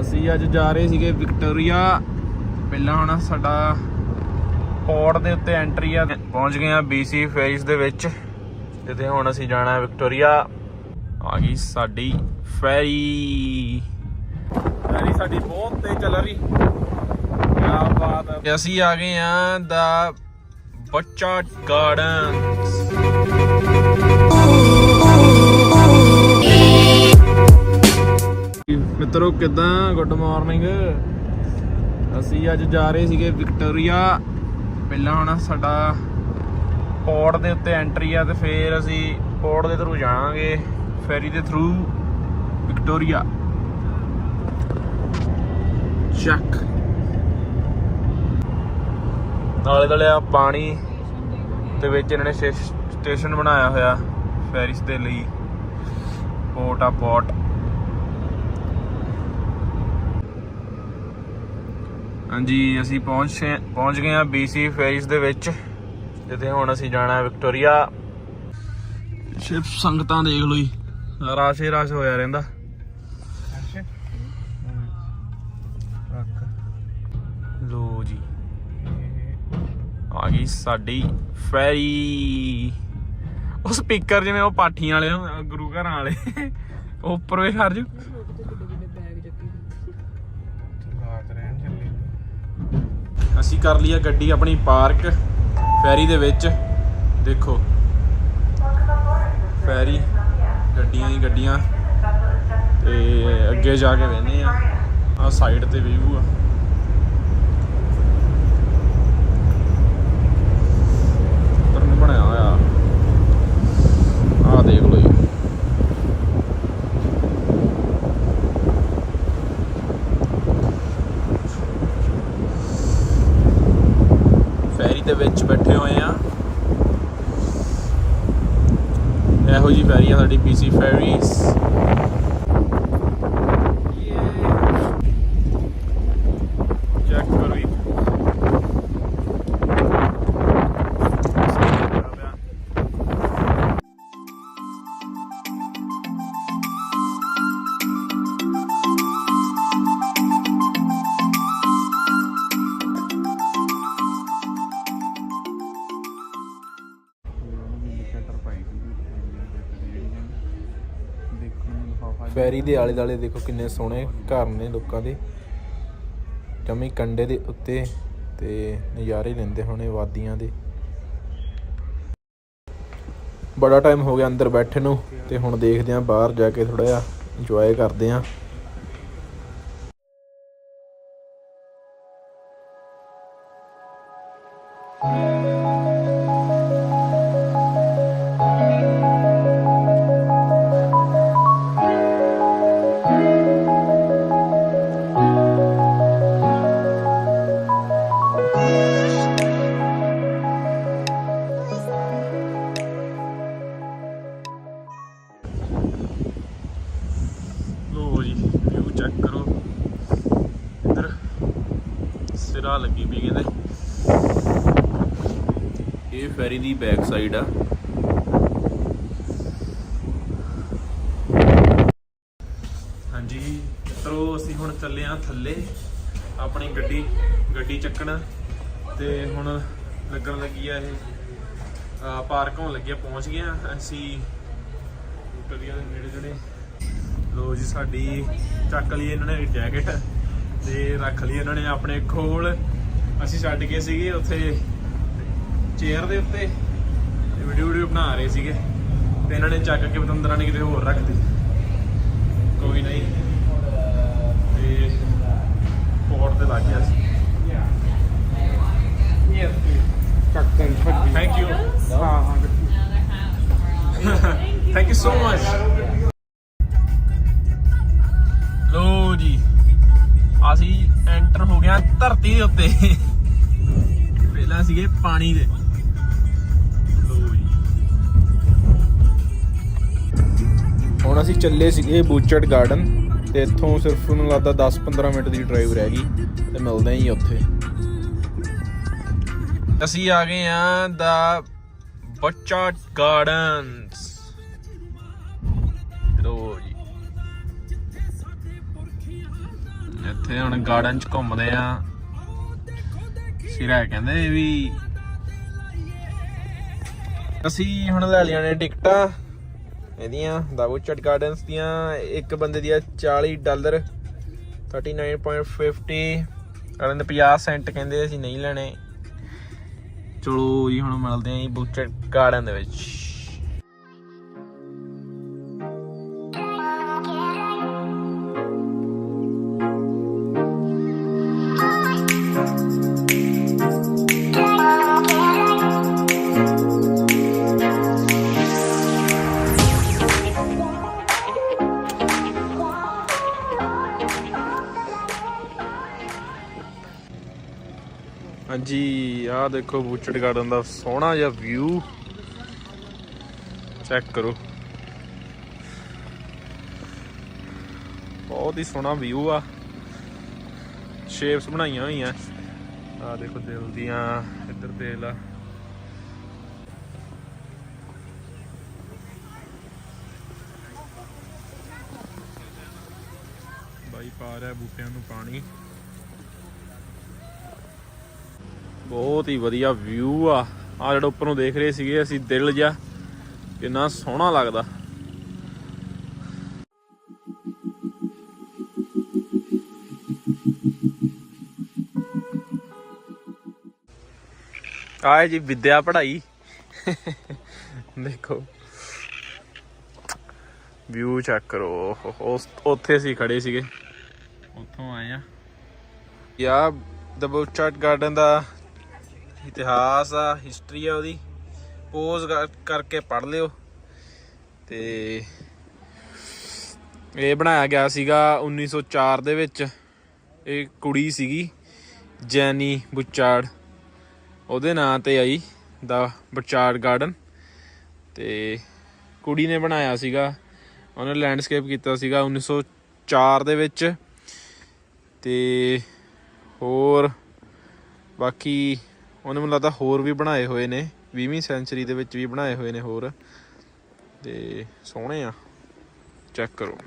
ਅਸੀਂ ਅੱਜ ਜਾ ਰਹੇ ਸੀਗੇ ਵਿਕਟੋਰੀਆ। ਪਹਿਲਾਂ ਹੁਣ ਸਾਡਾ ਪੋਰਟ ਦੇ ਉੱਤੇ ਐਂਟਰੀ ਆ। ਪਹੁੰਚ ਗਏ ਆ BC ਫੇਸ ਦੇ ਵਿੱਚ, ਜਿੱਥੇ ਹੁਣ ਅਸੀਂ ਜਾਣਾ ਹੈ ਵਿਕਟੋਰੀਆ। ਆ ਗਈ ਸਾਡੀ ਫੈਰੀ। ਫੈਰੀ ਸਾਡੀ ਬਹੁਤ ਤੇਜ਼ ਚੱਲ ਰਹੀ। ਕੀ ਬਾਤ ਹੈ ਅਸੀਂ ਆ ਗਏ ਆ ਦਾ ਬੱਚਾ ਗਾਰਡਨ ਮਿੱਤਰੋ, ਕਿਦਾਂ? ਗੁੱਡ ਮਾਰਨਿੰਗ ਅਸੀਂ ਅੱਜ ਜਾ ਰਹੇ ਸੀਗੇ ਵਿਕਟੋਰੀਆ ਪਹਿਲਾਂ ਹੁਣ ਸਾਡਾ ਪੋਰਟ ਦੇ ਉੱਤੇ ਐਂਟਰੀ ਆ ਤੇ ਫਿਰ ਅਸੀਂ ਪੋਰਟ ਦੇ ਥਰੂ ਜਾਵਾਂਗੇ ਫੈਰੀ ਦੇ ਥਰੂ ਵਿਕਟੋਰੀਆ ਚੱਕ ਨਾਲੇ ਨਾਲੇ ਆ ਪਾਣੀ ਦੇ ਵਿੱਚ ਇਹਨਾਂ ਨੇ ਸਟੇ- ਸਟੇਸ਼ਨ ਬਣਾਇਆ ਹੋਇਆ ਫੈਰਿਸ ਦੇ ਲਈ। ਪੋਰਟ ਆ ਪੋਰਟ ਹਾਂਜੀ, ਅਸੀਂ ਪਹੁੰਚ ਪਹੁੰਚ ਗਏ ਆ BC ਫੇਸ ਦੇ ਵਿੱਚ, ਜਿੱਥੇ ਹੁਣ ਅਸੀਂ ਜਾਣਾ ਵਿਕਟੋਰੀਆ। ਸ਼ਿਪ ਸੰਗਤਾਂ ਦੇਖ ਲਓ ਜੀ, ਰਾਸ਼ੇ ਰਾਸ਼ ਹੋਇਆ ਰਹਿੰਦਾ। ਲੋ ਜੀ, ਆ ਗਈ ਸਾਡੀ ਫੈਰੀ। ਉਹ ਸਪੀਕਰ ਜਿਵੇਂ ਉਹ ਪਾਠੀਆਂ ਵਾਲੇ ਗੁਰੂ ਘਰਾਂ ਵਾਲੇ, ਉਹ ਉੱਪਰ ਵੇ ਖਰਜ ਅਸੀਂ ਕਰ ਲਈ ਆ ਗੱਡੀ ਆਪਣੀ ਪਾਰਕ, ਫੈਰੀ ਦੇ ਵਿੱਚ। ਦੇਖੋ, ਫੈਰੀ, ਗੱਡੀਆਂ ਹੀ ਗੱਡੀਆਂ। ਤੇ ਅੱਗੇ ਜਾ ਕੇ ਵੇਨੇ ਆ ਆ ਸਾਈਡ ਤੇ ਵਿਊ ਆ ਉੱਪਰ ਨੂੰ ਬਣਿਆ ਹੋਇਆ ਆ ਦੇਖ ਲਓ ਜੀ ਫੈਰੀ ਦੇ ਵਿੱਚ ਬੈਠੇ ਹੋਏ ਆ ਇਹੋ ਜੀ ਫੈਰੀ ਆ ਸਾਡੀ BC ਫੈਰੀਜ਼। ਫੈਰੀ ਦੇ ਆਲੇ ਦਾਲੇ ਦੇਖੋ ਕਿੰਨੇ ਸੋਹਣੇ ਘਰ ਨੇ ਲੋਕਾਂ ਦੇ। ਜਮੀ ਕੰਡੇ ਦੇ ਉੱਤੇ ਤੇ ਨਜ਼ਾਰੇ ਲੈਂਦੇ ਹੋਣੇ ਵਾਦੀਆਂ ਦੇ। ਬੜਾ ਟਾਈਮ ਹੋ ਗਿਆ ਅੰਦਰ ਬੈਠੇ ਨੂੰ ਤੇ ਹੁਣ ਦੇਖਦੇ ਆਂ ਬਾਹਰ ਜਾ ਕੇ ਥੋੜਾ ਜਿਹਾ ਇੰਜੋਏ ਕਰਦੇ ਆਂ ਇਹ ਦੀ ਬੈਕ ਸਾਈਡ ਆ। ਹਾਂਜੀ, ਮਿੱਤਰੋ, ਅਸੀਂ ਹੁਣ ਚੱਲੇ ਆ ਥੱਲੇ। ਆਪਣੀ ਗੱਡੀ ਗੱਡੀ ਚੱਕਣ। ਤੇ ਹੁਣ ਲੱਗਣ ਲੱਗੀ ਆ ਇਹ, ਅਹ ਪਾਰਕ ਹੋਣ ਲੱਗਿਆ ਪਹੁੰਚ ਗਏ ਆ। ਅਸੀਂ ਵਿਕਟੋਰੀਆ ਦੇ ਨੇੜੇ ਜਿਹੜੇ ਲੋ ਜੀ, ਸਾਡੀ ਚੱਕ ਲਈ ਇਹਨਾਂ ਨੇ ਜੈਕਟ ਤੇ ਰੱਖ ਲਈ ਇਹਨਾਂ ਨੇ ਆਪਣੇ ਖੋਲ ਅਸੀਂ ਛੱਡ ਗਏ ਸੀਗੇ ਉੱਥੇ। ਚੇਅਰ ਦੇ ਉੱਤੇ ਵੀਡੀਓ ਵੀਡੀਓ ਬਣਾ ਰਹੇ ਸੀਗੇ ਤੇ ਇਹਨਾਂ ਨੇ ਚੱਕ ਕੇ ਪਤੰਦਰਾਂ ਨੇ ਕਿਤੇ ਹੋਰ ਰੱਖਤੀ। ਕੋਈ ਨਹੀਂ। ਤੇ ਪੋਰਟ ਤੇ ਲੱਗ ਗਿਆ ਸੀ। Thank you thank you so much ਲੋ ਜੀ ਅਸੀਂ ਐਂਟਰ ਹੋ ਗਿਆ ਧਰਤੀ ਦੇ ਉੱਤੇ। ਪਹਿਲਾਂ ਸੀਗੇ ਪਾਣੀ ਦੇ। ਹੁਣ ਅਸੀਂ ਚੱਲੇ ਸੀਗੇ ਬੂਚਰਡ ਗਾਰਡਨ ਤੇ ਇੱਥੋਂ ਸਿਰਫ ਮੈਨੂੰ ਲੱਗਦਾ 10-15 ਮਿੰਟ ਦੀ ਡਰਾਈਵ ਰਹਿ ਗਈ ਤੇ ਮਿਲਦੇ ਹਾਂ ਉੱਥੇ। ਅਸੀਂ ਆ ਗਏ ਆ ਦਾ ਬੱਚਾ ਗਾਰਡਨਸ ਲੋ ਜੀ। ਇੱਥੇ ਹੁਣ ਗਾਰਡਨ ਚ ਘੁੰਮਦੇ ਆ। ਸਿਰਾ ਕਹਿੰਦੇ ਵੀ ਅਸੀਂ ਹੁਣ ਲੈ ਲਿਆ ਨੇ ਟਿਕਟਾਂ। ਇਹਦੀਆਂ ਦਾਬੂਚਟ ਗਾਰਡਨਸ ਦੀਆਂ, ਇੱਕ ਬੰਦੇ ਦੀਆਂ 40 ਡਾਲਰ 39.50 ਕਹਿੰਦੇ 50 ਸੈਂਟ ਕਹਿੰਦੇ ਅਸੀਂ ਨਹੀਂ ਲੈਣੇ। ਚਲੋ ਜੀ, ਹੁਣ ਮਿਲਦੇ ਆਂ ਜੀ ਬੂਚਟ ਗਾਰਡਨ ਦੇ ਵਿੱਚ। ਹਾਂਜੀ ਆਹ ਦੇਖੋ ਬੂਚਟ ਗਾਰਡਨ ਦਾ ਸੋਹਣਾ ਜਿਹਾ ਵਿਊ ਚੈੱਕ ਕਰੋ। ਬਹੁਤ ਹੀ ਸੋਹਣਾ ਵਿਊ ਆ। ਸ਼ੇਪਸ ਬਣਾਈਆਂ ਹੋਈਆਂ। ਆ ਦੇਖੋ ਦਿਲ ਦੀਆਂ, ਇੱਧਰ ਦਿਲ ਆ ਬਾਈ ਪਾ ਰਿਹਾ ਬੂਟਿਆਂ ਨੂੰ ਪਾਣੀ। ਬਹੁਤ ਹੀ ਵਧੀਆ ਵਿਊ ਆ। ਆ ਜਿਹੜਾ ਉੱਪਰੋਂ ਦੇਖ ਰਹੇ ਸੀਗੇ ਅਸੀਂ, ਦਿਲ ਜਿਹਾ, ਕਿੰਨਾ ਸੋਹਣਾ ਲੱਗਦਾ। ਆਏ ਜੀ ਵਿਦਿਆ ਪੜ੍ਹਾਈ। ਦੇਖੋ। ਵਿਊ ਚੈੱਕ ਕਰੋ। ਉਸ, ਉੱਥੇ ਅਸੀਂ ਖੜੇ ਸੀਗੇ। ਉੱਥੋਂ ਆਏ ਆ। ਯਾ ਡਬਲ ਗਾਰਡਨ ਦਾ ਇਤਿਹਾਸ ਆ ਹਿਸਟਰੀ ਆ ਉਹਦੀ। ਪੋਜ਼ ਕਰਕੇ ਪੜ ਲਿਓ। ਤੇ ਇਹ ਬਣਾਇਆ ਗਿਆ ਸੀਗਾ 1904 ਦੇ ਵਿੱਚ। ਇਹ ਕੁੜੀ ਸੀਗੀ, ਜੈਨੀ ਬੁਚਾਰਡ ਉਹਦੇ ਨਾਂ ਤੇ ਆਈ ਦਾ ਬੁਚਾੜ ਗਾਰਡਨ। ਤੇ ਕੁੜੀ ਨੇ ਬਣਾਇਆ ਸੀਗਾ, ਉਹਨੇ ਲੈਂਡਸਕੇਪ ਕੀਤਾ ਸੀਗਾ 1904 ਦੇ ਵਿੱਚ। ਤੇ ਹੋਰ ਬਾਕੀ ਉਹਨੇ ਮੈਨੂੰ ਲੱਗਦਾ ਹੋਰ ਵੀ ਬਣਾਏ ਹੋਏ ਨੇ 20ਵੀਂ ਸੈਂਚਰੀ ਦੇ ਵਿੱਚ ਵੀ ਬਣਾਏ ਹੋਏ ਨੇ ਹੋਰ। ਤੇ ਸੋਹਣੇ ਆ। ਚੈੱਕ ਕਰੋ।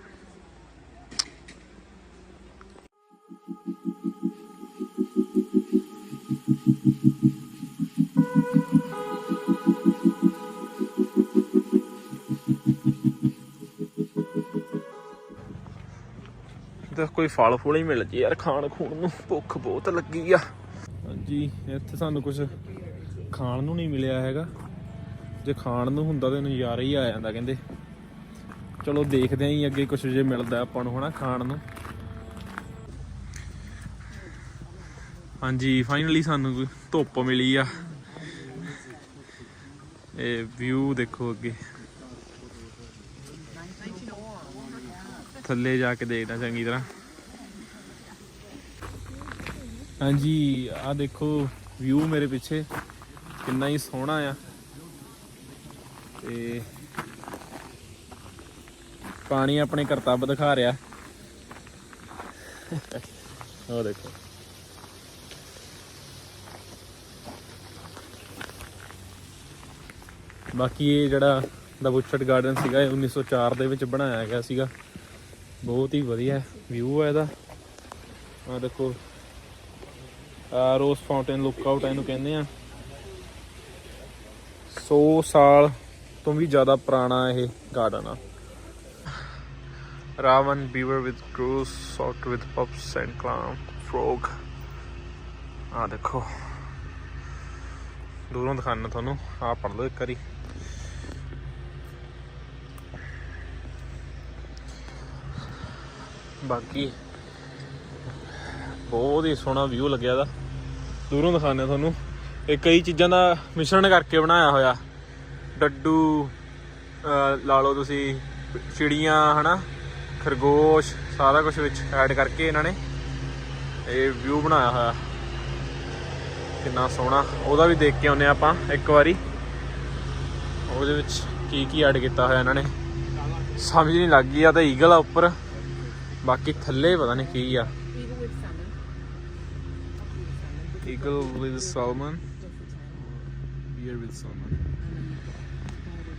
ਤੇ ਕੋਈ ਫਲ ਫੁਲ ਹੀ ਮਿਲ ਜੇ ਯਾਰ, ਖਾਣ ਖੂਣ ਨੂੰ ਭੁੱਖ ਬਹੁਤ ਲੱਗੀ ਆ। ਹਾਂਜੀ, ਇੱਥੇ ਸਾਨੂੰ ਕੁਝ ਖਾਣ ਨੂੰ ਨਹੀਂ ਮਿਲਿਆ ਹੈਗਾ। ਜੇ ਖਾਣ ਨੂੰ ਹੁੰਦਾ ਤਾਂ ਨਜ਼ਾਰਾ ਹੀ ਆ ਜਾਂਦਾ ਕਹਿੰਦੇ। ਚਲੋ ਦੇਖਦੇ ਆਂ ਅੱਗੇ ਕੁਝ ਜੇ ਮਿਲਦਾ ਆਪਾਂ ਨੂੰ ਹਨਾ ਖਾਣ ਨੂੰ। ਹਾਂਜੀ ਫਾਈਨਲੀ ਸਾਨੂੰ ਧੁੱਪ ਮਿਲੀ ਆ। ਇਹ ਵਿਊ ਦੇਖੋ ਅੱਗੇ। ਥੱਲੇ ਜਾ ਕੇ ਦੇਖਦਾ ਚੰਗੀ ਤਰ੍ਹਾਂ। ਹਾਂਜੀ ਆ ਦੇਖੋ ਵਿਊ ਮੇਰੇ ਪਿੱਛੇ। ਕਿੰਨਾ ਹੀ ਸੋਹਣਾ ਆ। ਤੇ ਪਾਣੀ ਆਪਣੇ ਕਰਤੱਵ ਦਿਖਾ ਰਿਹਾ। ਉਹ ਦੇਖੋ। ਬਾਕੀ ਇਹ ਜਿਹੜਾ ਦਾ ਬੁੱਚਟ ਗਾਰਡਨ ਸੀਗਾ, ਇਹ 1904 ਦੇ ਵਿੱਚ ਬਣਾਇਆ ਗਿਆ ਸੀਗਾ। ਬਹੁਤ ਹੀ ਵਧੀਆ ਵਿਊ ਹੈ ਇਹਦਾ। ਆ ਦੇਖੋ। ਰੋਜ਼ ਫਾਊਂਟੇਨ ਲੁੱਕ ਆਊਟ ਇਹਨੂੰ ਕਹਿੰਦੇ ਆ। 100 ਸਾਲ ਤੋਂ ਵੀ ਜ਼ਿਆਦਾ ਪੁਰਾਣਾ ਇਹ ਗਾਰਡਨ ਆ। Raven beaver with crows sought with pups and clam frog ਆ ਦੇਖੋ। ਦੂਰੋਂ ਦਿਖਾਣਾ ਤੁਹਾਨੂੰ। ਆ ਪੜ ਲਓ ਇੱਕ ਵਾਰੀ। ਬਾਕੀ ਬਹੁਤ ਹੀ ਸੋਹਣਾ ਵਿਊ ਲੱਗਿਆ ਦਾ ਦੂਰੋਂ ਦਿਖਾਉਂਦੇ ਤੁਹਾਨੂੰ। ਇਹ ਕਈ ਚੀਜ਼ਾਂ ਦਾ ਮਿਸ਼ਰਣ ਕਰਕੇ ਬਣਾਇਆ ਹੋਇਆ। ਡੱਡੂ ਲਾ ਲਓ ਤੁਸੀਂ, ਚਿੜੀਆਂ, ਹਨਾ? ਖਰਗੋਸ਼, ਸਾਰਾ ਕੁਝ ਵਿੱਚ ਐਡ ਕਰਕੇ ਇਹਨਾਂ ਨੇ ਇਹ ਵਿਊ ਬਣਾਇਆ ਹੋਇਆ। ਕਿੰਨਾ ਸੋਹਣਾ। ਉਹਦਾ ਵੀ ਦੇਖ ਕੇ ਆਉਨੇ ਆਪਾਂ ਇੱਕ ਵਾਰੀ। ਉਹਦੇ ਵਿੱਚ ਕੀ ਕੀ ਐਡ ਕੀਤਾ ਹੋਇਆ ਇਹਨਾਂ ਨੇ। ਸਮਝ ਨਹੀਂ ਲੱਗੀ ਆ ਤਾਂ ਈਗਲ ਆ ਉੱਪਰ। ਬਾਕੀ ਥੱਲੇ ਪਤਾ ਨਹੀਂ ਕੀ ਆ। Eagle with salmon. beer with salmon.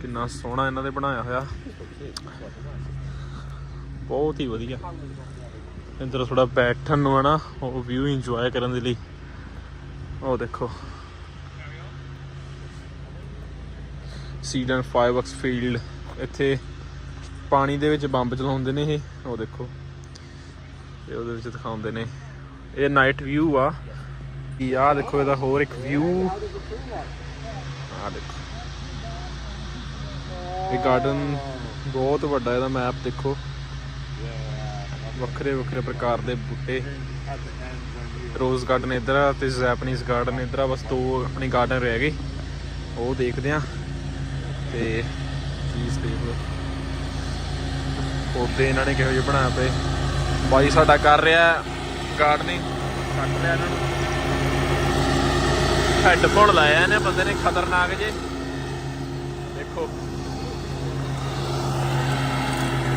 ਕਿੰਨਾ ਸੋਹਣਾ ਇਹਨਾਂ ਦੇ ਬਣਾਇਆ ਹੋਇਆ। ਬਹੁਤ ਹੀ ਵਧੀਆ। ਇੱਧਰ ਥੋੜਾ ਬੈਠਣ ਨੂੰ ਹੈ ਉਹ ਵਿਊ ਇੰਜੋਏ ਕਰਨ ਦੇ ਲਈ। ਉਹ ਦੇਖੋ। ਸੀਡਨ ਫਾਇਰਵਰਕਸ ਫੀਲਡ ਇੱਥੇ ਪਾਣੀ ਦੇ ਵਿੱਚ ਬੰਬ ਚਲਾਉਂਦੇ ਨੇ ਇਹ। ਉਹ ਦੇਖੋ। ਇਹ ਉਹਦੇ ਵਿੱਚ ਦਿਖਾਉਂਦੇ ਨੇ। ਇਹ ਨਾਈਟ ਵਿਊ ਆ। ਇਹ ਆ। ਦੇਖੋ ਇਹਦਾ ਹੋਰ ਇੱਕ ਵਿਊ ਆ ਦੇਖੋ। ਇਹ ਗਾਰਡਨ ਬਹੁਤ ਵੱਡਾ ਇਹਦਾ ਮੈਪ ਦੇਖੋ। ਵੱਖਰੇ ਵੱਖਰੇ ਪ੍ਰਕਾਰ ਦੇ ਬੂਟੇ। ਰੋਜ਼ ਗਾਰਡਨ ਇਧਰ ਆ ਤੇ ਜੈਪਨੀਜ਼ ਗਾਰਡਨ ਇਧਰ ਆ। ਬਸ ਦੋ ਆਪਣੀ ਗਾਰਡਨ ਰਹਿ ਗਏ ਉਹ ਦੇਖਦੇ ਆ। ਤੇ ਚੀਜ਼ ਦੇਖ ਲਓ। ਪੌਦੇ ਇਹਨਾਂ ਨੇ ਕਿਹੋ ਜਿਹੇ ਬਣਾ ਪਏ। ਬਾਈ ਸਾਡਾ ਕਰ ਰਿਹਾ ਗਾਰਡਨਿੰਗ ਕੱਟ ਲਿਆ ਇਹਨਾਂ ਨੂੰ। ਹੈੱਡਫੋਨ ਲਾਇਆ ਇਹਨੇ ਬੰਦੇ ਨੇ ਖਤਰਨਾਕ ਜੇ। ਦੇਖੋ।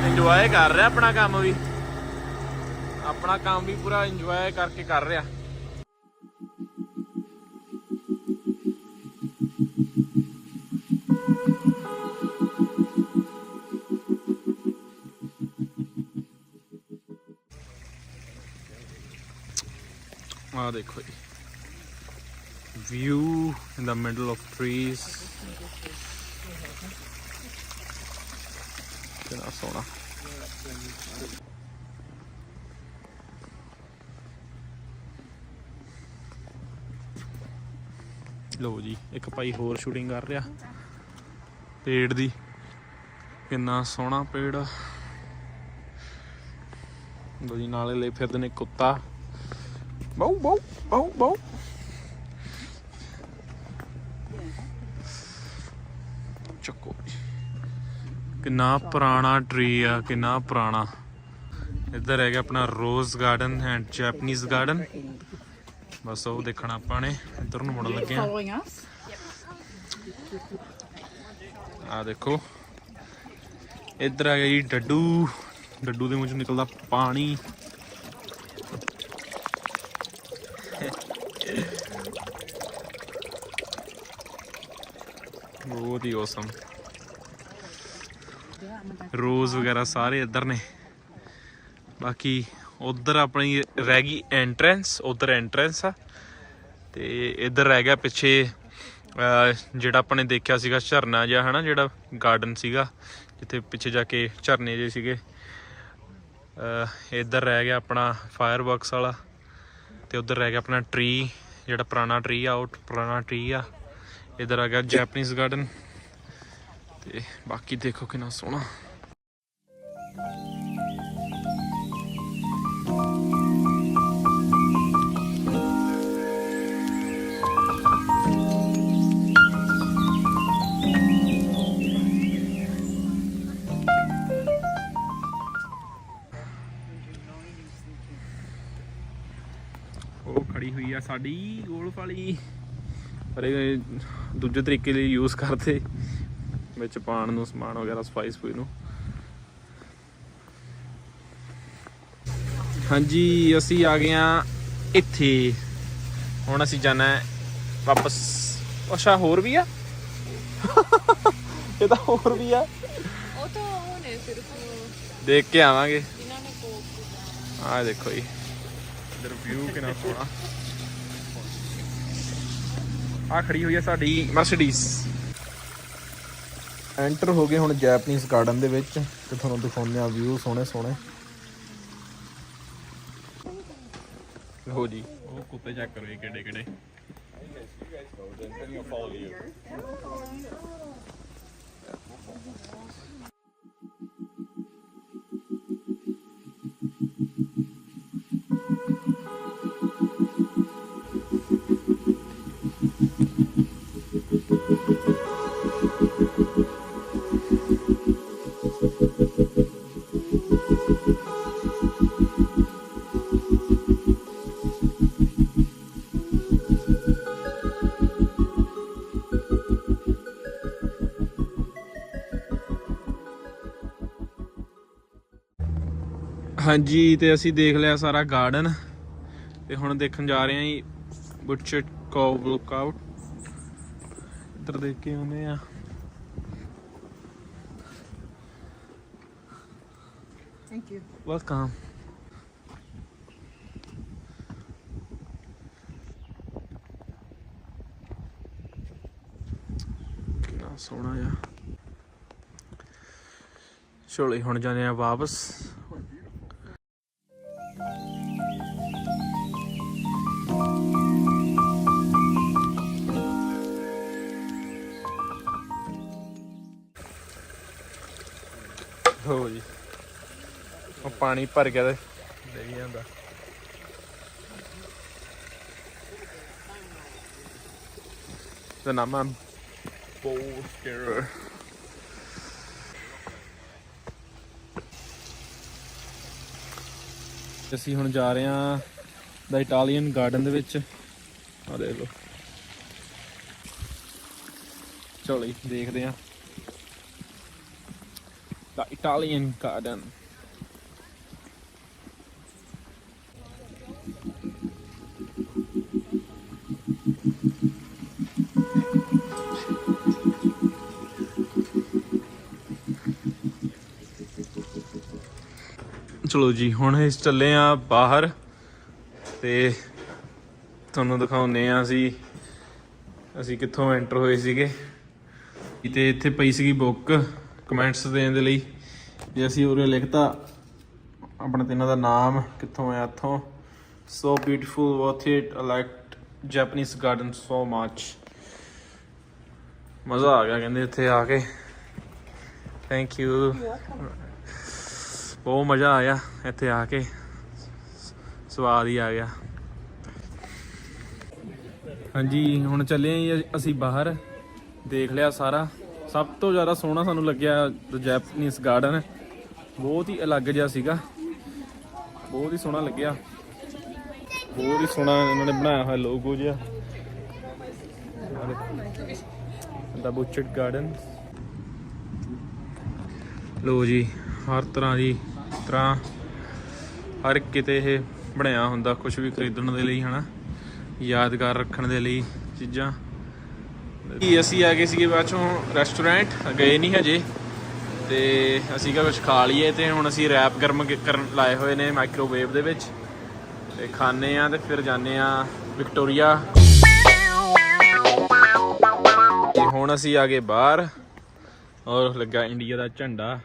ਇੰਜੋਏ ਕਰ ਰਿਹਾ ਆਪਣਾ ਕੰਮ ਵੀ। ਆਪਣਾ ਕੰਮ ਵੀ ਪੂਰਾ ਇੰਜੋਏ ਕਰਕੇ ਕਰ ਰਿਹਾ। ਆ ਦੇਖੋ ਜੀ। View in the middle of trees. ਕਿੰਨਾ ਸੋਹਣਾ ਲੋ ਜੀ, ਇੱਕ ਭਾਈ ਹੋਰ ਸ਼ੂਟਿੰਗ ਕਰ ਰਿਹਾ। ਪੇੜ ਦੀ। ਕਿੰਨਾ ਸੋਹਣਾ ਪੇੜ। ਆ। ਜੀ, ਨਾਲੇ ਲੈ ਫਿਰਦੇ ਨੇ ਕੁੱਤਾ। ਬਾਉ ਬਾਉ ਬਾਉ ਬਾਉ ਚੱਕੋ ਕਿੰਨਾ ਪੁਰਾਣਾ ਟਰੀ ਆ, ਕਿੰਨਾ ਪੁਰਾਣਾ। ਇੱਧਰ ਹੈਗਾ ਆਪਣਾ rose garden and Japanese garden ਬਸ ਉਹ ਦੇਖਣਾ ਆਪਾਂ ਨੇ, ਇੱਧਰ ਨੂੰ ਮੁੜਨ ਲੱਗੇ ਆ ਆ ਦੇਖੋ। ਇੱਧਰ ਆ ਗਿਆ ਜੀ ਡੱਡੂ। ਡੱਡੂ ਦੇ ਮੂੰਹ ਚੋਂ ਨਿਕਲਦਾ ਪਾਣੀ। ਬਹੁਤ ਹੀ ਔਸਮ ਰੋਜ਼ ਵਗੈਰਾ ਸਾਰੇ ਇੱਧਰ ਨੇ। ਬਾਕੀ ਉਧਰ ਆਪਣੀ ਰਹਿ ਗਈ ਐਂਟਰੈਂਸ ਉਧਰ ਐਂਟਰੈਂਸ ਆ। ਤੇ ਇੱਧਰ ਰਹਿ ਗਿਆ ਪਿੱਛੇ ਜਿਹੜਾ ਆਪਾਂ ਨੇ ਦੇਖਿਆ ਸੀਗਾ ਝਰਨਾ ਜਿਹਾ, ਹਨਾ, ਜਿਹੜਾ ਗਾਰਡਨ ਸੀਗਾ, ਜਿੱਥੇ ਪਿੱਛੇ ਜਾ ਕੇ ਝਰਨੇ ਜੇ ਸੀਗੇ। ਇੱਧਰ ਰਹਿ ਗਿਆ ਆਪਣਾ ਫਾਇਰਵਰਕਸ ਵਾਲਾ। ਤੇ ਉਧਰ ਰਹਿ ਗਿਆ ਆਪਣਾ ਟਰੀ ਜਿਹੜਾ ਪੁਰਾਣਾ ਟਰੀ ਆ, ਉਹ ਪੁਰਾਣਾ ਟਰੀ ਆ। ਇੱਧਰ ਆ ਗਿਆ ਜੈਪਨੀਜ਼ ਗਾਰਡਨ ਤੇ ਬਾਕੀ ਦੇਖੋ ਕਿੰਨਾ ਸੋਹਣਾ। ਉਹ ਖੜੀ ਹੋਈ ਆ ਸਾਡੀ ਗੋਲਫ ਵਾਲੀ। ਪਰ ਇਹ ਦੂਜੇ ਤਰੀਕੇ ਲਈ ਯੂਜ਼ ਕਰਦੇ। ਵਿੱਚ ਪਾਣ ਨੂੰ ਸਮਾਨ ਵਗੈਰਾ ਸਪਾਈਸ ਫੂਡ ਨੂੰ। ਹਾਂਜੀ ਅਸੀਂ ਆ ਗਏ ਆ ਇੱਥੇ। ਹੁਣ ਅਸੀਂ ਜਾਣਾ ਵਾਪਸ। ਅੱਛਾ ਹੋਰ ਵੀ ਆ? ਇਹ ਤਾਂ ਹੋਰ ਵੀ ਆ। ਉਹ ਤਾਂ ਉਹ ਨੇ ਸਿਰਫ ਦੇਖ ਕੇ ਆਵਾਂਗੇ। ਜਿਨ੍ਹਾਂ ਨੇ ਕੋਕ ਦੇਖੋ ਜੀ। ਇਧਰ ਵਿਊ ਕਿੰਨਾ ਸੋਹਣਾ। ਆ ਖੜੀ ਹੋਈ ਹੈ ਸਾਡੀ ਮਰਸੀਡੀਜ਼ ਐਂਟਰ ਹੋ ਗਏ ਹੁਣ ਜੈਪਨੀਜ਼ ਗਾਰਡਨ ਦੇ ਵਿੱਚ ਤੇ ਤੁਹਾਨੂੰ ਦਿਖਾਉਂਦੇ ਆ ਵਿਊ ਸੋਹਣੇ ਸੋਹਣੇ। ਲੋ ਜੀ। ਉਹ ਕੁੱਤੇ ਚੈੱਕ ਕਰੋ ਇਹ ਕਿਹੜੇ ਕਿਹੜੇ। ਹਾਂਜੀ, ਤੇ ਅਸੀਂ ਦੇਖ ਲਿਆ ਸਾਰਾ ਗਾਰਡਨ ਤੇ ਹੁਣ ਦੇਖਣ ਜਾ ਰਹੇ ਹਾਂ ਜੀ ਬੁੱਚਰ ਕੋਵ ਲੁੱਕਆਊਟ ਇੱਧਰ ਦੇਖ ਕੇ ਆਉਂਦੇ ਆ Thank you. Welcome. ਕਿੰਨਾ ਸੋਹਣਾ ਆ ਹੁਣ ਜਾਂਦੇ ਆ ਵਾਪਸ ਪਾਣੀ ਭਰ ਗਿਆ ਤੇ ਡਿੱਗ ਜਾਂਦਾ। The ਨਾਮ ਹੈ Bolsker. ਅਸੀਂ ਹੁਣ ਜਾ ਰਹੇ ਹਾਂ ਦਾ ਇਟਾਲੀਅਨ ਗਾਰਡਨ ਦੇ ਵਿੱਚ। ਆ ਦੇਖ ਲਓ। ਚਲੋ ਦੇਖਦੇ ਹਾਂ। ਦਾ ਇਟਾਲੀਅਨ ਗਾਰਡਨ ਚਲੋ ਜੀ, ਹੁਣ ਅਸੀਂ ਚੱਲੇ ਆ ਬਾਹਰ ਤੇ ਤੁਹਾਨੂੰ ਦਿਖਾਉਨੇ ਆ ਅਸੀਂ ਅਸੀਂ ਕਿੱਥੋਂ ਐਂਟਰ ਹੋਏ ਸੀਗੇ। ਤੇ ਇੱਥੇ ਪਈ ਸੀਗੀ ਬੁੱਕ ਕਮੈਂਟਸ ਦੇਣ ਦੇ ਲਈ। ਜੇ ਅਸੀਂ ਉਰੇ ਲਿਖਤਾ, ਆਪਣੇ ਤਿੰਨਾਂ ਦਾ ਨਾਮ ਕਿੱਥੋਂ ਆਇਆ, ਇੱਥੋਂ। So beautiful worth it I like Japanese garden so much ਮਜ਼ਾ ਆ ਗਿਆ ਕਹਿੰਦੇ ਇੱਥੇ ਆ ਕੇ। ਥੈਂਕ ਯੂ ਬਹੁਤ ਮਜ਼ਾ ਆਇਆ ਇੱਥੇ ਆ ਕੇ। ਸਵਾਦ ਹੀ ਆ ਗਿਆ। ਹਾਂਜੀ, ਹੁਣ ਚੱਲੇ ਆਂ ਜੀ ਅਸੀਂ ਬਾਹਰ। ਦੇਖ ਲਿਆ ਸਾਰਾ। ਸਭ ਤੋਂ ਜ਼ਿਆਦਾ ਸੋਹਣਾ ਸਾਨੂੰ ਲੱਗਿਆ ਜੈਪਨੀਜ਼ ਗਾਰਡਨ ਬਹੁਤ ਹੀ ਅਲੱਗ ਜਿਹਾ ਸੀਗਾ। ਬਹੁਤ ਹੀ ਸੋਹਣਾ ਲੱਗਿਆ। ਬਹੁਤ ਹੀ ਸੋਹਣਾ ਇਹਨਾਂ ਨੇ ਬਣਾਇਆ ਹੋਇਆ ਲੋਗੋ ਜਿਹਾ। ਦਾ ਬੁਚਟ ਗਾਰਡਨ ਲੋ ਜੀ, ਹਰ ਤਰ੍ਹਾਂ ਦੀ ਤਰ੍ਹਾਂ ਹਰ ਕਿਤੇ ਇਹ ਬਣਿਆ ਹੁੰਦਾ ਕੁਝ ਵੀ ਖਰੀਦਣ ਦੇ ਲਈ, ਹਨਾ? ਯਾਦਗਾਰ ਰੱਖਣ ਦੇ ਲਈ ਚੀਜ਼ਾਂ। ਕੀ ਅਸੀਂ ਆ ਗਏ ਸੀਗੇ ਬਾਅਦ ਚੋਂ ਰੈਸਟੋਰੈਂਟ ਗਏ ਨਹੀਂ ਹਜੇ। ਤੇ ਅਸੀਂ ਕਿਹਾ ਕੁਝ ਖਾ ਲਈਏ ਤੇ ਹੁਣ ਅਸੀਂ ਰੈਪ ਗਰਮ ਕਰਨ ਲਾਏ ਹੋਏ ਨੇ ਮਾਈਕ੍ਰੋਵੇਵ ਦੇ ਵਿੱਚ। ਤੇ ਖਾਣੇ ਆ ਤੇ ਫਿਰ ਜਾਂਦੇ ਆ ਵਿਕਟੋਰੀਆ ਤੇ ਹੁਣ ਅਸੀਂ ਆ ਗਏ ਬਾਹਰ। ਔਰ ਲੱਗਾ ਇੰਡੀਆ ਦਾ ਝੰਡਾ।